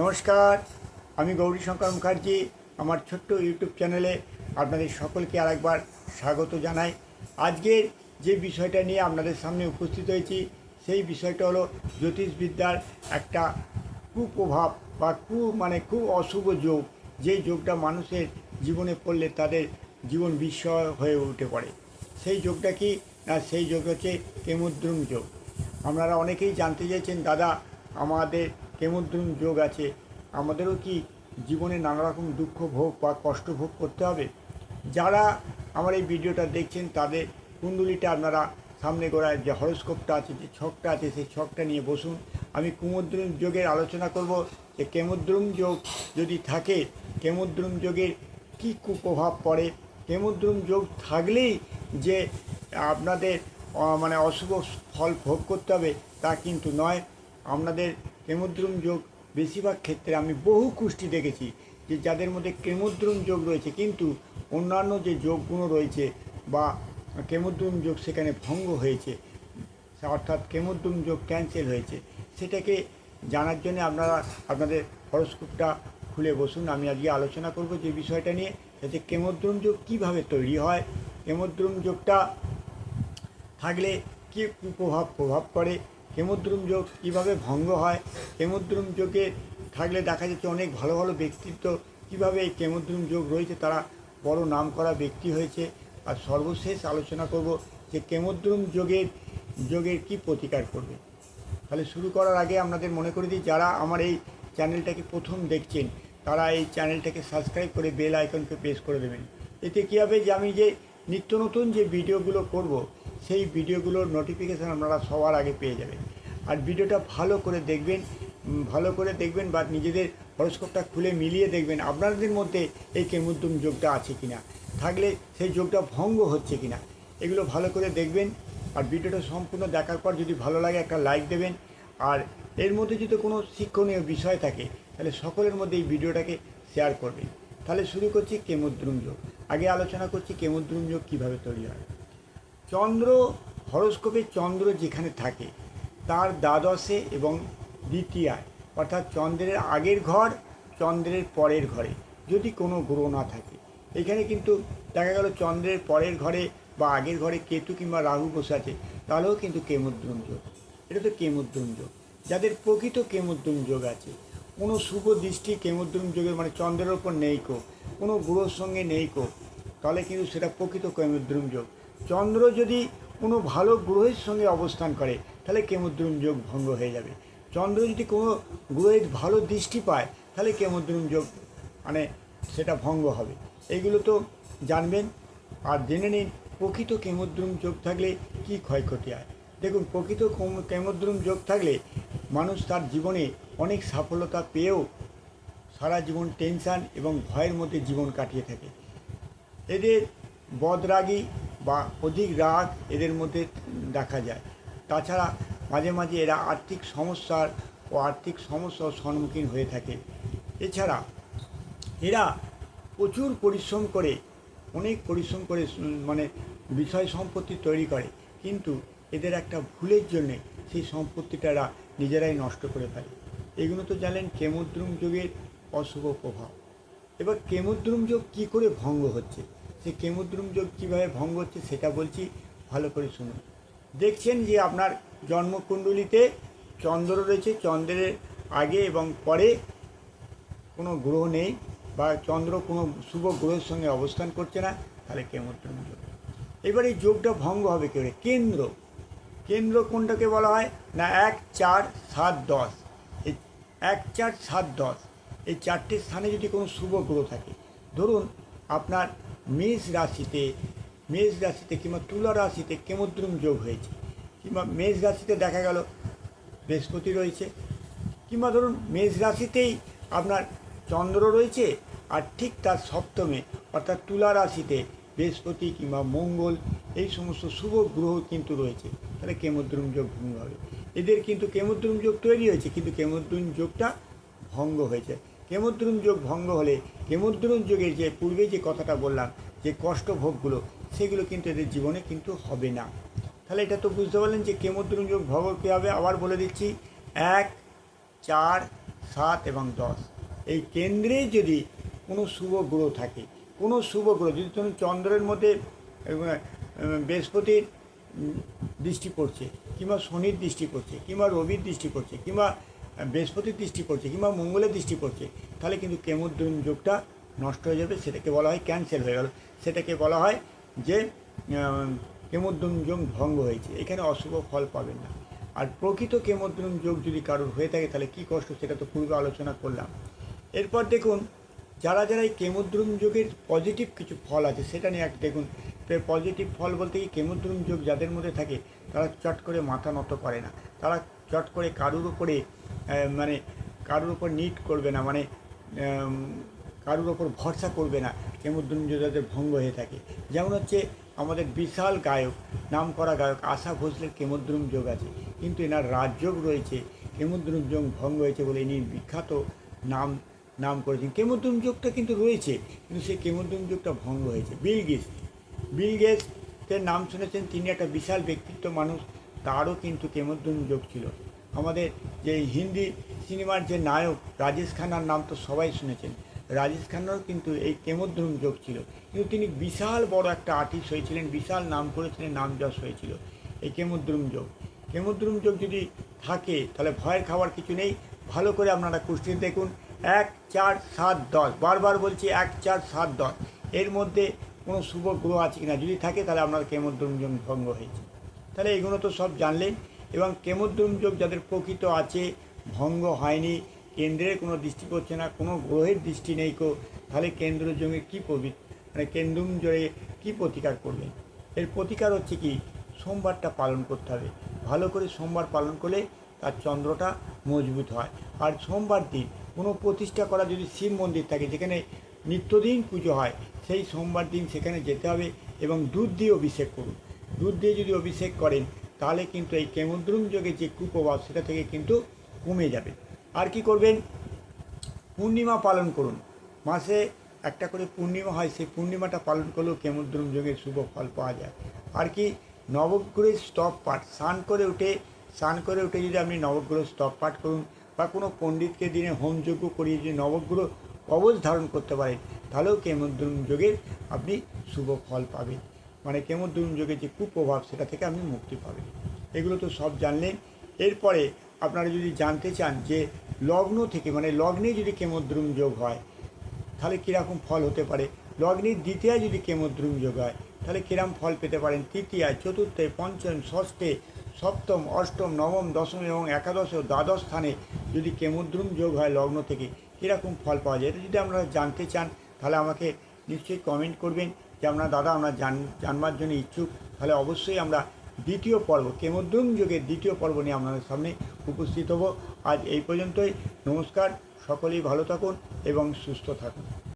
নমস্কার, আমি গৌরীশঙ্কর মুখার্জি, আমার ছোট্ট ইউটিউব চ্যানেলে আপনাদের সকলকে আরেকবার স্বাগত জানাই। আজকের যে বিষয়টা নিয়ে আপনাদের সামনে উপস্থিত হয়েছি, সেই বিষয়টা হলো জ্যোতিষবিদ্যার একটা কুপ্রভাব বা কু মানে খুব অশুভ যোগ। যেই যোগটা মানুষের জীবনে পড়লে তাদের জীবন বিস্ময় হয়ে উঠে পড়ে। সেই যোগটা কি? না, সেই যোগ হচ্ছে কেমুদ্রুম যোগ। আপনারা অনেকেই জানতে চাইছেন দাদা, আমাদের কেমদ্রুম যোগ আছে। আমাদেরও কি জীবনে নানা রকম দুঃখ ভোগ বা কষ্ট ভোগ করতে হবে? যারা আমার এই ভিডিওটা দেখছেন, তাদের কুণ্ডলিটা আপনারা সামনে গোড়ায় যে হরস্কোপটা আছে, যে ছকটা আছে, সেই ছকটা নিয়ে বসুন। আমি কুমদ্রুম যোগের আলোচনা করব যে কেমদ্রুম যোগ যদি থাকে কেমদ্রুম যোগের কী কুপ্রভাব পড়ে? কেমদ্রুম যোগ থাকলেই যে আপনাদের মানে অশুভ ফল ভোগ করতে হবে, তা কিন্তু নয়। আপনাদের কেমদ্রুম যোগ বেশিরভাগ ক্ষেত্রে আমি বহু কুষ্টি দেখেছি যে যাদের মধ্যে কেমদ্রুম যোগ রয়েছে, কিন্তু অন্যান্য যে যোগগুলো রয়েছে বা কেমদ্রুম যোগ সেখানে ভঙ্গ হয়েছে, অর্থাৎ কেমদ্রুম যোগ ক্যান্সেল হয়েছে, সেটাকে জানার জন্য আপনারা আপনাদের হরস্কোপটা খুলে বসুন। আমি আজকে আলোচনা করব যে বিষয়টা নিয়ে, যাতে কেমদ্রুম যোগ কীভাবে তৈরি হয় কেমদ্রুম যোগটা থাকলে কী প্রভাব প্রভাব পড়ে কেমদ্রুম যোগ কীভাবে ভঙ্গ হয়? কেমদ্রুম যোগে থাকলে দেখা যাচ্ছে অনেক ভালো ভালো ব্যক্তিত্ব কীভাবে এই কেমদ্রুম যোগ রয়েছে তারা বড় নাম করা ব্যক্তি হয়েছে। আর সর্বশেষ আলোচনা করব যে কেমদ্রুম যোগের যোগের কী প্রতিকার করবে। তাহলে শুরু করার আগে আপনাদের মনে করে দিই, যারা আমার এই চ্যানেলটাকে প্রথম দেখছেন, তারা এই চ্যানেলটাকে সাবস্ক্রাইব করে বেল আইকনকে প্রেস করে দেবেন। এতে কী হবে যে আমি যে নিত্য নতুন যে ভিডিওগুলো করব সেই ভিডিওগুলোর নোটিফিকেশান আপনারা সবার আগে পেয়ে যাবেন। আর ভিডিওটা ভালো করে দেখবেন ভালো করে দেখবেন বা নিজেদের হরস্কোপটা খুলে মিলিয়ে দেখবেন আপনাদের মধ্যে এই কেমুদ্দুম যোগটা আছে কিনা, থাকলে সেই যোগটা ভঙ্গ হচ্ছে কিনা, এগুলো ভালো করে দেখবেন। আর ভিডিওটা সম্পূর্ণ দেখার পর যদি ভালো লাগে একটা লাইক দেবেন। আর এর মধ্যে যদি কোনো শিক্ষণীয় বিষয় থাকে, তাহলে সকলের মধ্যে এই ভিডিওটাকে শেয়ার করবেন। তাহলে শুরু করছি কেমুদ্রুম যোগ। আগে আলোচনা করছি কেমুদ্রুম যোগ কীভাবে তৈরি হয়। চন্দ্র, হরস্কোপে চন্দ্র যেখানে থাকে, তার দ্বাদশে এবং দ্বিতীয়ায়। অর্থাৎ চন্দ্রের আগের ঘর, চন্দ্রের পরের ঘরে, যদি কোনো গ্রহ না থাকে। এখানে কিন্তু দেখা গেল চন্দ্রের পরের ঘরে বা আগের ঘরে কেতু কিংবা রাহু বসে আছে, তাহলেও কিন্তু কেমুদ্রুম যোগ। এটা তো কেমুদ্রুম যোগ। যাদের প্রকৃত কেমুদ্রুম যোগ আছে, কোনো শুভ দৃষ্টি কেমুদ্রুম যোগের মানে চন্দ্রের ওপর নেই কো, কোনো গ্রহর সঙ্গে নেই কো, তাহলে কিন্তু সেটা প্রকৃত কেমুদ্রুম যোগ। চন্দ্র যদি কোনো ভালো গ্রহের সঙ্গে অবস্থান করে, তাহলে কেমুদ্রুম যোগ ভঙ্গ হয়ে যাবে। চন্দ্র যদি কোনো গ্রহের ভালো দৃষ্টি পায়, তাহলে কেমুদ্রুম যোগ মানে সেটা ভঙ্গ হবে। এইগুলো তো জানবেন। আর জেনে নিন, প্রকৃত কেমদ্রুম যোগ থাকলে কি ক্ষয়ক্ষতি হয়? দেখুন, প্রকৃত কম- কেমদ্রুম যোগ থাকলে মানুষ তার জীবনে অনেক সফলতা পেয়েও সারা জীবন টেনশান এবং ভয়ের মধ্যে জীবন কাটিয়ে থাকে। এদের বদরাগী বা অধিক রাগ এদের মধ্যে দেখা যায়। তাছাড়া মাঝে মাঝে এরা আর্থিক সমস্যার ও আর্থিক সমস্যার সম্মুখীন হয়ে থাকে। এছাড়া এরা প্রচুর পরিশ্রম করে, অনেক পরিশ্রম করে মানে বিষয় সম্পত্তি তৈরি করে। কিন্তু এদের একটা ভুলের জন্যে সেই সম্পত্তিটা এরা নিজেরাই নষ্ট করে ফেলে। এগুলো তো জানেন কেমদ্রুম যুগের অশুভ প্রভাব। এবার কেমদ্রুম যোগ কী করে ভঙ্গ হচ্ছে? সেই কেমুদ্রুম যোগ কীভাবে ভঙ্গ হচ্ছে সেটা বলছি, ভালো করে শুনুন। দেখছেন যে আপনার জন্মকুণ্ডলিতে চন্দ্র রয়েছে, চন্দ্রের আগে এবং পরে কোনো গ্রহ নেই বা চন্দ্র কোনো শুভ গ্রহের সঙ্গে অবস্থান করছে না, তাহলে কেমদ্রুম যোগ। এবার এই যোগটা ভঙ্গ হবে কী করে কেন্দ্র। কেন্দ্র কোনটাকে বলা হয়? না, এক, চার, সাত, দশ। এই এক, চার, সাত, দশ। এই চারটে স্থানে যদি কোনো শুভ গ্রহ থাকে, ধরুন আপনার মেষ রাশিতে মেষ রাশিতে কিংবা তুলা রাশিতে কেমদ্রুম যোগ হয়েছে কিংবা মেষ রাশিতে দেখা গেল বৃহস্পতি রয়েছে কিংবা ধরুন মেষ রাশিতেই আপনার চন্দ্র রয়েছে আর ঠিক তার সপ্তমে অর্থাৎ তুলা রাশিতে বৃহস্পতি কিংবা মঙ্গল এই সমস্ত শুভ গ্রহ কিন্তু রয়েছে তাহলে কেমদ্রুম যোগ ভঙ্গ হবে এদের কিন্তু কেমদ্রুম যোগ তৈরি হয়েছে কিন্তু কেমদ্রুম যোগটা ভঙ্গ হয়েছে কেমদ্রুম যোগ ভঙ্গ হলে কেমদ্রুম যোগের যে পূর্বে যে কথাটা বললাম, যে কষ্ট ভোগগুলো, সেগুলো কিন্তু এদের জীবনে কিন্তু হবে না। তাহলে এটা তো বুঝতে পারলেন যে কেমদ্রুম যোগ ভঙ্গ কী হবে আবার বলে দিচ্ছি? এক, চার, সাত এবং দশ। এই কেন্দ্রে যদি কোনো শুভ গ্রহ থাকে, কোনো শুভ গ্রহ, যদি ধরুন চন্দ্রের মধ্যে বৃহস্পতির দৃষ্টি পড়ছে, কিংবা শনির দৃষ্টি পড়ছে, কিংবা রবির দৃষ্টি পড়ছে, কিংবা বৃহস্পতির দৃষ্টি পড়ছে কিংবা মঙ্গলের দৃষ্টি পড়ছে, তাহলে কিন্তু কেমোদ্রুম যোগটা নষ্ট হয়ে যাবে। সেটাকে বলা হয় ক্যান্সেল হয়ে গেল। সেটাকে বলা হয় যে কেমোদ্রুম যোগ ভঙ্গ হয়েছে। এখানে অশুভ ফল পাবেন না। আর প্রকৃত কেমোদ্রুম যোগ যদি কারোর হয়ে থাকে, তাহলে কী কষ্ট? সেটা তো পূর্বে আলোচনা করলাম। এরপর দেখুন, যারা যারা এই কেমোদ্রুম যোগের পজিটিভ কিছু ফল আছে, সেটা নিয়ে এক দেখুন পজিটিভ ফল বলতে কি কেমোদ্রুম যোগ যাদের মধ্যে থাকে, তারা চট করে মাথা নত করে না। তারা চট করে কারুর উপরে মানে কারুর উপর নিট করবে না মানে কারুর ওপর ভরসা করবে না যোগ যাদের ভঙ্গ হয়ে থাকে। যেমন হচ্ছে আমাদের বিশাল গায়ক নাম করা গায়ক আশা ভোসলের কেমদ্রুম যোগ আছে, কিন্তু এনার রাজযোগ রয়েছে কেমোদ্রুম যোগ ভঙ্গ হয়েছে বলে ইনি বিখ্যাত নাম নাম করেছেন। কেমোদ্রুম যোগটা কিন্তু রয়েছে, কিন্তু সেই কেমোদ্রুম যোগটা ভঙ্গ হয়েছে। বিল গেস বিল গেটসের নাম শুনেছেন, তিনি একটা বিশাল ব্যক্তিত্ব মানুষ তারও কিন্তু কেমোদ্রুম যোগ ছিল। আমাদের যে হিন্দি সিনেমার যে নায়ক রাজেশ খান্নার নাম তো সবাই শুনেছেন। রাজেশ খান্নারও কিন্তু এই কেমোদ্রুম যোগ ছিল। কিন্তু তিনি বিশাল বড় একটা আর্টিস্ট হয়েছিলেন, বিশাল নাম করেছিলেন নাম যশ হয়েছিল এই কেমোদ্রুম যোগ কেমোদ্রুম যোগ যদি থাকে, তাহলে ভয়ের খাবার কিছু নেই। ভালো করে আপনারা কুষ্টি দেখুন। এক চার সাত দশ। বারবার বলছি এক চার সাত দশ। এর মধ্যে কোনো শুভ গ্রহ আছে কিনা? যদি থাকে, তাহলে আপনার কেমোদ্রুম যোগ ভঙ্গ হয়েছে। তাহলে এগুলো তো সব জানলেন। এবং কেমদ্রুমযোগ যাদের প্রকৃত আছে, ভঙ্গ হয়নি, কেন্দ্রের কোনো দৃষ্টি পড়ছে না, কোনো গ্রহের দৃষ্টি নেই কো, তাহলে কেন্দ্র জমি কী পবিত্র মানে কেন্দ্রুম জোরে কী প্রতিকার করবেন এর প্রতিকার হচ্ছে কি? সোমবারটা পালন করতে হবে। ভালো করে সোমবার পালন করলে তার চন্দ্রটা মজবুত হয়। আর সোমবার দিন কোনো প্রতিষ্ঠা করা যদি শিব মন্দির থাকে, যেখানে নিত্যদিন পুজো হয়, সেই সোমবার দিন সেখানে যেতে হবে এবং দুধ দিয়ে অভিষেক করুন। দুধ দিয়ে যদি অভিষেক করেন, তাহলে কিন্তু এই কেমদ্রুম যোগে যে কুপ্রভাব, সেটা থেকে কিন্তু কমে যাবে। আর কি করবেন? পূর্ণিমা পালন করুন। মাসে একটা করে পূর্ণিমা হয়, সেই পূর্ণিমাটা পালন করলেও কেমদ্রুম যোগের শুভ ফল পাওয়া যায়। আর কি নবগ্রহের স্তব পাঠ, স্নান করে উঠে, স্নান করে উঠে যদি আপনি নবগ্রহ স্তব পাঠ করুন বা কোনো পণ্ডিতকে দিনে হোমযজ্ঞ করিয়ে যদি নবগ্রহ কবচ ধারণ করতে পারেন, তাহলেও কেমদ্রুম যোগের আপনি শুভ ফল পাবেন। মানে কেমদ্রুম যোগের যে কুপ্রভাব, সেটা থেকে আপনি মুক্তি পাবেন। এগুলো তো সব জানলেন এরপরে আপনারা যদি জানতে চান যে লগ্ন থেকে মানে লগ্নে যদি কেমদ্রুম যোগ হয়, তাহলে কীরকম ফল হতে পারে? লগ্নের দ্বিতীয় যদি কেমদ্রুম যোগ হয়, তাহলে কিরম ফল পেতে পারেন? তৃতীয়ায়, চতুর্থে, পঞ্চম, ষষ্ঠে, সপ্তম, অষ্টম, নবম, দশম এবং একাদশ ও দ্বাদশ স্থানে যদি কেমদ্রুম যোগ হয় লগ্ন থেকে, কীরকম ফল পাওয়া যায়? এটা যদি আপনারা জানতে চান, তাহলে আমাকে নিশ্চয়ই কমেন্ট করবেন। যে আপনার দাদা, আমরা জান, জানবার জন্য ইচ্ছুক, তাহলে অবশ্যই আমরা দ্বিতীয় পর্ব, কেমদ্রুম যুগের দ্বিতীয় পর্ব নিয়ে আপনাদের সামনে উপস্থিত হব। আজ এই পর্যন্তই। নমস্কার, সকলেই ভালো থাকুন এবং সুস্থ থাকুন।